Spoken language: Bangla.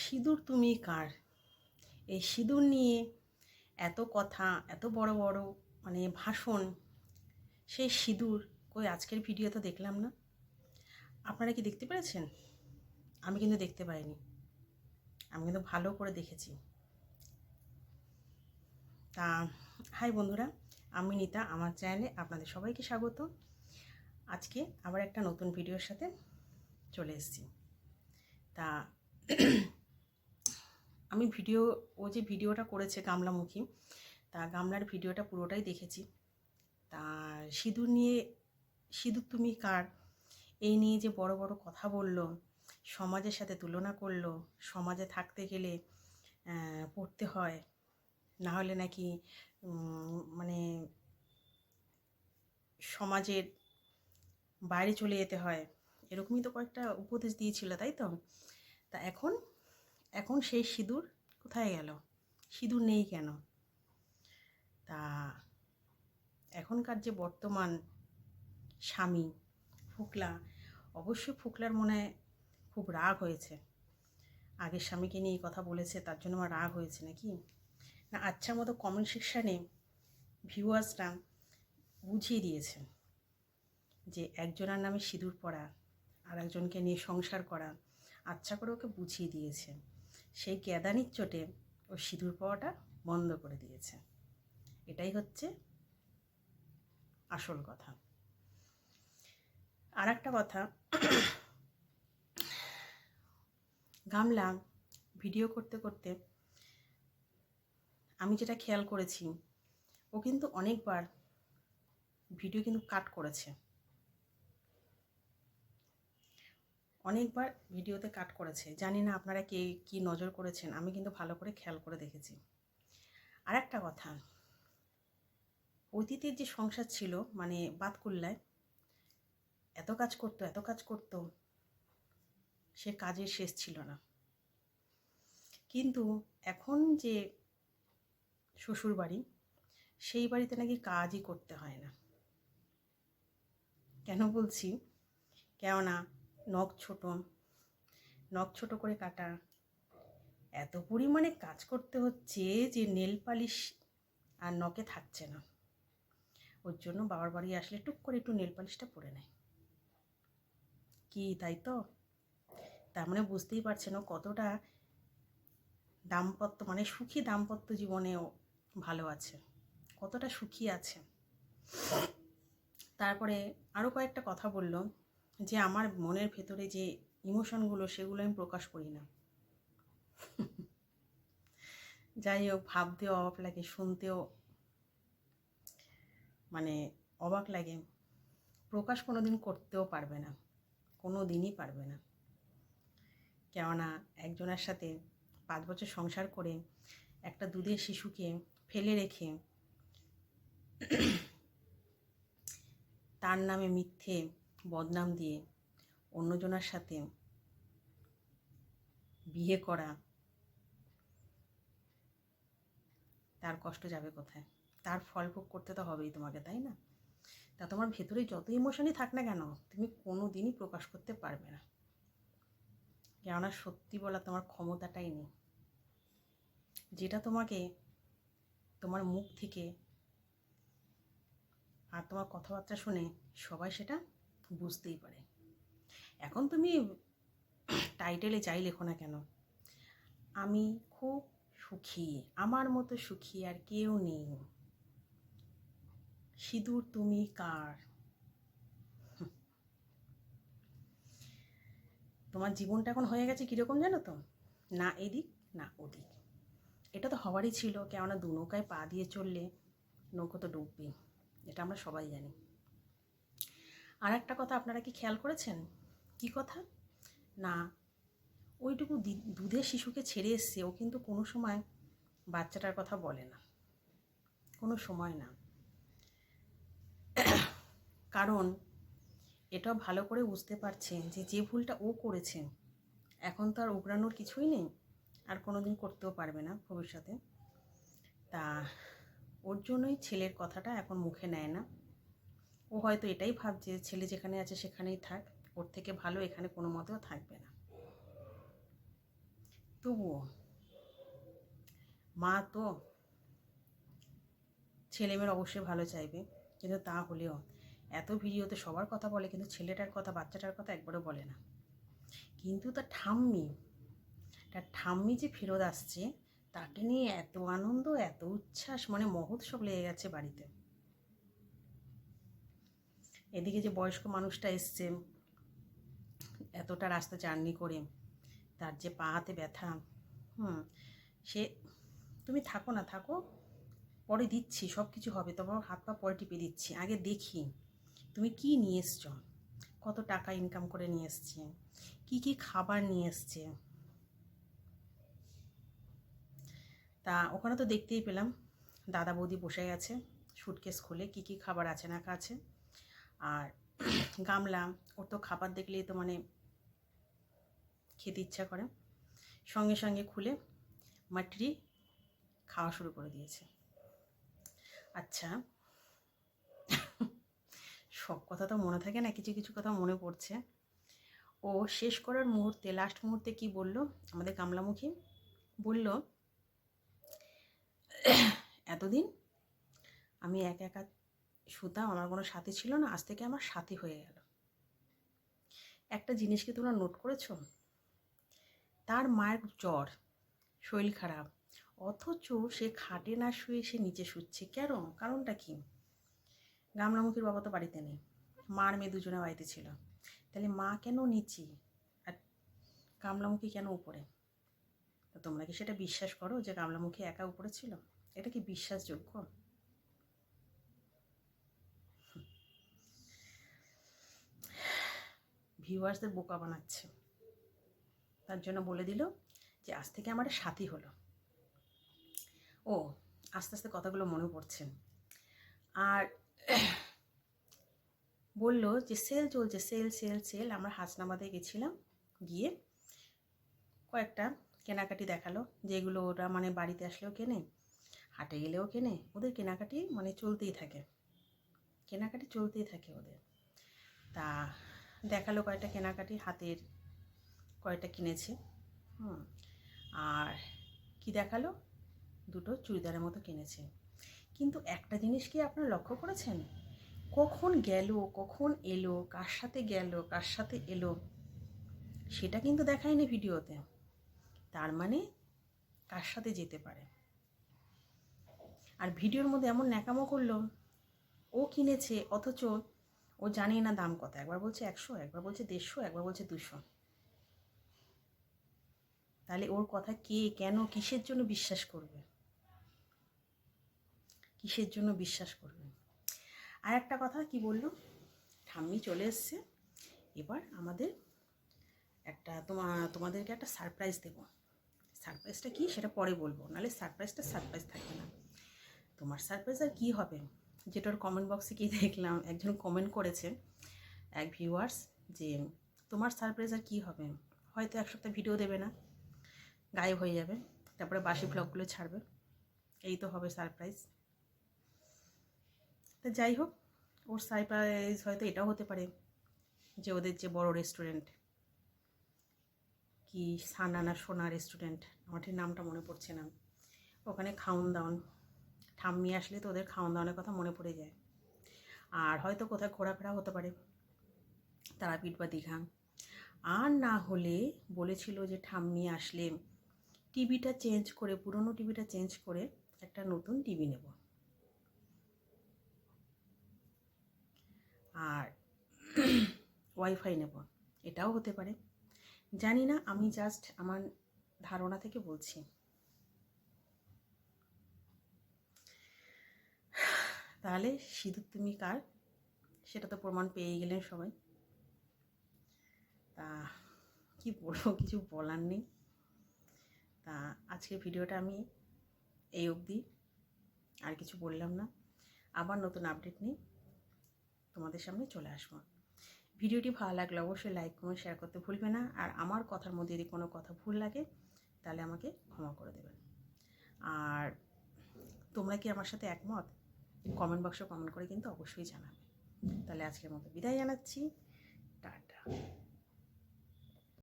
সিঁদুর তুমি কার? এই সিঁদুর নিয়ে এত কথা, এত বড় বড় মানে ভাষণ, সেই সিঁদুর কই আজকের ভিডিও তো দেখলাম না? আপনারা কি দেখতে পেরেছেন? আমি কিন্তু দেখতে পাইনি। আমি কিন্তু ভালো করে দেখেছি। তা, হাই বন্ধুরা, আমি নিতা, আমার চ্যানেলে আপনাদের সবাইকে স্বাগত। আজকে আবার একটা নতুন ভিডিওর সাথে চলে এসেছি। তা আমি ভিডিও, ও যে ভিডিওটা করেছে গামলামুখী, তা গামলার ভিডিওটা পুরোটাই দেখেছি। তা সিঁদুর নিয়ে, সিঁদুর তুমি কার? এই নিয়ে যে বড় বড় কথা বলল, সমাজের সাথে তুলনা করল, সমাজে থাকতে গেলে পড়তে হয়, না হলে নাকি মানে সমাজের বাইরে চলে যেতে হয়, এরকমই তো কয়েকটা উপদেশ দিয়েছিল, তাই তো? তা এখন এখন সেই সিঁদুর কোথায় গেল? সিঁদুর নেই কেন? তা এখনকার যে বর্তমান স্বামী ফুকলা অবশ্যই ফুকলার মনে খুব রাগ হয়েছে। আগের স্বামীকে নিয়ে কথা বলেছে, তার জন্য আমার রাগ হয়েছে নাকি? না আচ্ছা মতো কমেন্ট সেকশানে ভিউয়ার্সরা বুঝিয়ে দিয়েছে যে একজনের নামে সিঁদুর পরা আর একজনকে নিয়ে সংসার করা আচ্ছা করে ওকে বুঝিয়ে দিয়েছে সেই গ্যাদানির চোটে ও সিঁদুর পাওয়াটা বন্ধ করে দিয়েছে। এটাই হচ্ছে আসল কথা। আর একটা কথা, গামলা ভিডিও করতে করতে আমি যেটা খেয়াল করেছি, ও কিন্তু অনেকবার ভিডিও কিন্তু কাট করেছে। অনেকবার ভিডিওতে কাট করেছে। জানি না আপনারা কে কি নজর করেছেন, আমি কিন্তু ভালো করে খেয়াল করে দেখেছি। আর একটা কথা, অতীতের যে সংসার ছিল মানে বাতকুল্লায়, এত কাজ করতো, এত কাজ করতো, সে কাজের শেষ ছিল না। কিন্তু এখন যে শ্বশুর বাড়ি সেই বাড়িতে নাকি কাজই করতে হয় না। কেন বলছি? কেননা নখ ছোটো নখ ছোটো করে কাটা। এত পরিমাণে কাজ করতে হচ্ছে যে নেল পালিশ আর নখে থাকছে না। ওর জন্য বাবার বাড়ি আসলে টুক করে একটু নেল পালিশটা পরে নেয়। কি তাই তো? তার মানে বুঝতেই পারছেন ও কতটা দাম্পত্য মানে সুখী দাম্পত্য জীবনেও ভালো আছে, কতটা সুখী আছে। তারপরে আরও কয়েকটা কথা বলল। যে আমার মনের ভেতরে যে ইমোশনগুলো, সেগুলো আমি প্রকাশ করি না। যাই হোক, ভাবতেও অবাক লাগে, শুনতেও মানে অবাক লাগে। প্রকাশ কোনো দিন করতেও পারবে না কোনো দিনই পারবে না। কেননা একজনের সাথে পাঁচ বছর সংসার করে একটা দুধের শিশুকে ফেলে রেখে তার নামে মিথ্যে বদনাম দিয়ে অন্যজনের সাথে বিয়ে করা, তার কষ্ট যাবে কোথায়? তার ফল ভোগ করতে তো হবেই তোমাকে, তাই না? তা তোমার ভেতরে যত ইমোশনই থাক না কেন, তুমি কোনো দিনই প্রকাশ করতে পারবে না। কেননা সত্যি বলা তোমার ক্ষমতাটাই নেই। যেটা তোমাকে, তোমার মুখ থেকে আর তোমার কথাবার্তা শুনে সবাই সেটা বুঝতেই পারে। এখন তুমি টাইটেলে যাই লেখো না কেন, আমি খুব সুখী, আমার মতো সুখী আর কেউ নেই। সিঁদুর তুমি কার? তোমার জীবনটা এখন হয়ে গেছে কীরকম জানো তো? না এদিক, না ওদিক। এটা তো হওয়ারই ছিল, কেননা দু নৌকায় পা দিয়ে চললে নৌকো তো ডুববে এটা আমরা সবাই জানি। আর একটা কথা আপনারা কি খেয়াল করেছেন? কি কথা? না, ওইটুকু দুধের শিশুকে ছেড়ে এসছে, ও কিন্তু কোনো সময় বাচ্চাটার কথা বলে না। কোনো সময় না। কারণ এটা ভালো করে বুঝতে পারছে যে যে ভুলটা ও করেছে, এখন তো আর উগরানোর কিছুই নেই, আর কোনো দিন করতেও পারবে না ভবিষ্যতে। তা ওর জন্যই ছেলের কথাটা এখন মুখে নেয় না। ও হয়তো এটাই ভাবছে ছেলে যেখানে আছে সেখানেই থাক। ওর থেকে ভালো এখানে কোনো মতেও থাকবে না। তবুও মা তো ছেলেমেয়ের অবশ্যই ভালো চাইবে। কিন্তু তা হলেও এত ভিডিওতে সবার কথা বলে কিন্তু ছেলেটার কথা, বাচ্চাটার কথা একবারও বলে না। কিন্তু তার ঠাম্মি তার ঠাম্মি যে ফেরত আসছে, তাকে নিয়ে এত আনন্দ, এত উচ্ছ্বাস মানে মহোৎসব লেগে গেছে বাড়িতে। এদিকে যে বয়স্ক মানুষটা এসছে, এতটা রাস্তা জার্নি করে, তার যে পা হাতে ব্যথা, হুম, সে, তুমি থাকো না, থাকো, পরে দিচ্ছি সব কিছু হবে, তোমার হাত পা পরে টিপে দিচ্ছি, আগে দেখি, তুমি কি নিয়ে এসছো, কত টাকা ইনকাম করে নিয়ে এসছে, কি কি খাবার নিয়ে এসছে। তা ওখানে তো দেখতেই পেলাম, দাদা বৌদি বসে গেছে সুটকেস খুলে, কি কি খাবার আছে না আছে আর গামলা, ওর তো খাবার দেখলেই তো মানে খেতে ইচ্ছা করে। সঙ্গে সঙ্গে খুলে মাটরি খাওয়া শুরু করে দিয়েছে। আচ্ছা সব কথা তো মনে থাকে না, কিছু কিছু কথা মনে পড়ছে। ও শেষ করার মুহূর্তে লাস্ট মুহূর্তে কি বলল? আমাদের কামলামুখী বলল, এতদিন আমি একা একা শুতাম আমার কোনো সাথী ছিল না, আজ থেকে আমার সাথী হয়ে গেল। একটা জিনিস কি তোমরা নোট করেছ? তার মায়ের জ্বর, শরীর খারাপ, অথচ সে খাটে না শুয়ে সে নিচে শুচ্ছে কেন? কারণটা কি? গামলামুখীর বাবা তো বাড়িতে নেই, মার মেয়ে দুজনে বাড়িতে ছিল। তাহলে মা কেন নিচে আর গামলামুখী কেন উপরে? তোমরা কি সেটা বিশ্বাস করো যে গামলামুখী একা উপরে ছিল? এটা কি বিশ্বাসযোগ্য? ভিউয়ার্সদের বোকা বানাচ্ছে। তার জন্য বলে দিল যে, আজ থেকে আমার সাথী হলো। ও, আস্তে আস্তে কথাগুলো মনে পড়ছে। আর বলল যে, সেল চলছে, সেল সেল সেল। আমরা হাসনাবাদে গেছিলাম, গিয়ে কয়েকটা কেনাকাটি দেখাল, যেগুলো ওরা মানে বাড়িতে আসলেও কেনে, হাটে গেলেও কেনে। ওদের কেনাকাটি মানে চলতেই থাকে। কেনাকাটি চলতেই থাকে ওদের। তা দেখাল কয়েকটা কেনাকাটি, হাতের কয়েকটা কিনেছে। হুম, আর কি দেখাল? দুটো চুড়িদারের মতো কিনেছে। কিন্তু একটা জিনিস কি আপনারা লক্ষ্য করেছেন? কখন গেল, কখন এলো, কার সাথে গেল, কার সাথে এলো, সেটা কিন্তু দেখায়নি ভিডিওতে। তার মানে কার সাথে যেতে পারে? আর ভিডিওর মধ্যে এমন ন্যাকামো করল, ও কিনেছে, অথচ ও জানে না দাম কত। একবার বলছে একশো, একবার বলছে দেড়শো, একবার বলছে দুশো তাহলে ওর কথা কে, কেন, কিসের জন্য বিশ্বাস করবে? কিসের জন্য বিশ্বাস করবে? আর একটা কথা কি বলল? ঠাম্মি চলে এসছে। এবার আমাদের একটা তোমা, তোমাদেরকে একটা সারপ্রাইজ দেবো। সারপ্রাইজটা কি? সেটা পরে বলব। নাহলে সারপ্রাইজটা সারপ্রাইজ থাকবে না। তোমার সারপ্রাইজ আর কী হবে? যেটার কমেন্ট বক্সে কি দেখলাম, একজন কমেন্ট করেছে এক ভিউয়ার্স যে, তোমার সারপ্রাইজ আর কী হবে? হয়তো এক সপ্তাহ ভিডিও দেবে না, গায়েব হয়ে যাবে, তারপরে বাসি ব্লগগুলো ছাড়বে। এই তো হবে সারপ্রাইজ তা যাই হোক, ওর সারপ্রাইজ হয়তো এটাও হতে পারে যে ওদের যে বড় রেস্টুরেন্ট কি সানানা সোনা রেস্টুরেন্ট আমার ঠিক নামটা মনে পড়ছে না। ওখানে খাওন দাওন ঠাম্মি আসলে তো ওদের খাওন দাওয়ানের কথা মনে পড়ে যায়। আর হয়তো কোথায় ঘোরাফেরা হতে পারে। তারাপীঠ বা দীঘা। আর না হলে বলেছিল যে ঠাম্মি আসলে টিভিটা চেঞ্জ করে, পুরনো টিভিটা চেঞ্জ করে একটা নতুন টিভি নেব। আর ওয়াইফাই নেব। এটাও হতে পারে। জানি না, আমি জাস্ট আমার ধারণা থেকে বলছি। তাহলে সিঁদুর তুমি কার? সেটা তো প্রমাণ পেয়ে গেলেন সবাই। তা কি বলব, কিছু বলার নেই। তা আজকের ভিডিওটা আমি এই অবধি। আর কিছু বললাম না। আবার নতুন আপডেট নিয়ে তোমাদের সামনে চলে আসব। ভিডিওটি ভালো লাগলে অবশ্যই লাইক, কমেন্ট শেয়ার করতে ভুলবে না। আর আমার কথার মধ্যে যদি কোনো কথা ভুল লাগে, তাহলে আমাকে ক্ষমা করে দেবেন। আর তোমরা কি আমার সাথে একমত? কমেন্ট বক্সে কমেন্ট করে কিন্তু অবশ্যই জানাবে। তাহলে আজকের মতো বিদায় জানাচ্ছি। টাটা।